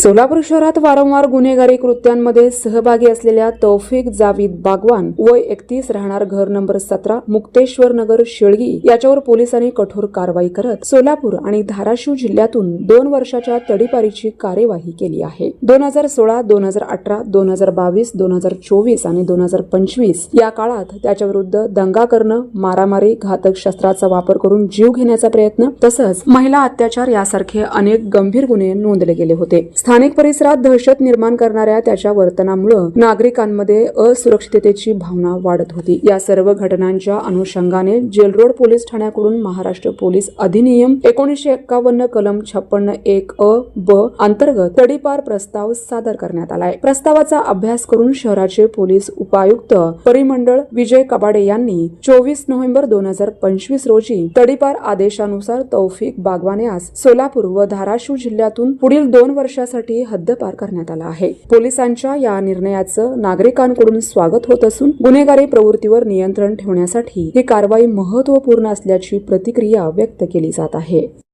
सोलापूर शहरात वारंवार गुन्हेगारी कृत्यांमध्ये सहभागी असलेल्या तौफिक जावीद बागवान वय एकतीस राहणार घर नंबर सतरा मुक्तेश्वर नगर शेळगी याच्यावर पोलिसांनी कठोर कारवाई करत सोलापूर आणि धाराशिव जिल्ह्यातून दोन वर्षाच्या तडीपारीची कार्यवाही केली आहे. दोन हजार सोळा दोन हजार अठरा दोन हजार बावीस दोन हजार चोवीस आणि दोन हजार पंचवीस या काळात त्याच्याविरुद्ध दंगा करणं मारामारी घातक शस्त्राचा वापर करून जीव घेण्याचा प्रयत्न तसंच महिला अत्याचार यासारखे अनेक गंभीर गुन्हे नोंदले गेले होते. स्थानिक परिसरात दहशत निर्माण करणाऱ्या त्याच्या वर्तनामुळे नागरिकांमध्ये असुरक्षिततेची भावना वाढत होती. या सर्व घटनांच्या अनुषंगाने जेलरोड पोलीस ठाण्याकडून महाराष्ट्र पोलीस अधिनियम एकोणीशे एक्कावन्न कलम छप्पन्न एक अ ब अंतर्गत तडीपार प्रस्ताव सादर करण्यात आलाय. प्रस्तावाचा अभ्यास करून शहराचे पोलीस उपायुक्त परिमंडळ विजय कबाडे यांनी चोवीस नोव्हेंबर दोन हजार पंचवीस रोजी तडीपार आदेशानुसार तौफिक बागवाने आज सोलापूर व धाराशिव जिल्ह्यातून पुढील दोन वर्षासाठी हद्दपार करण्यात आला आहे. पोलिसांच्या या निर्णयाचं नागरिकांकडून स्वागत होत असून गुन्हेगारी प्रवृत्तीवर नियंत्रण ठेवण्यासाठी ही कारवाई महत्त्वपूर्ण असल्याची प्रतिक्रिया व्यक्त केली जात आहे.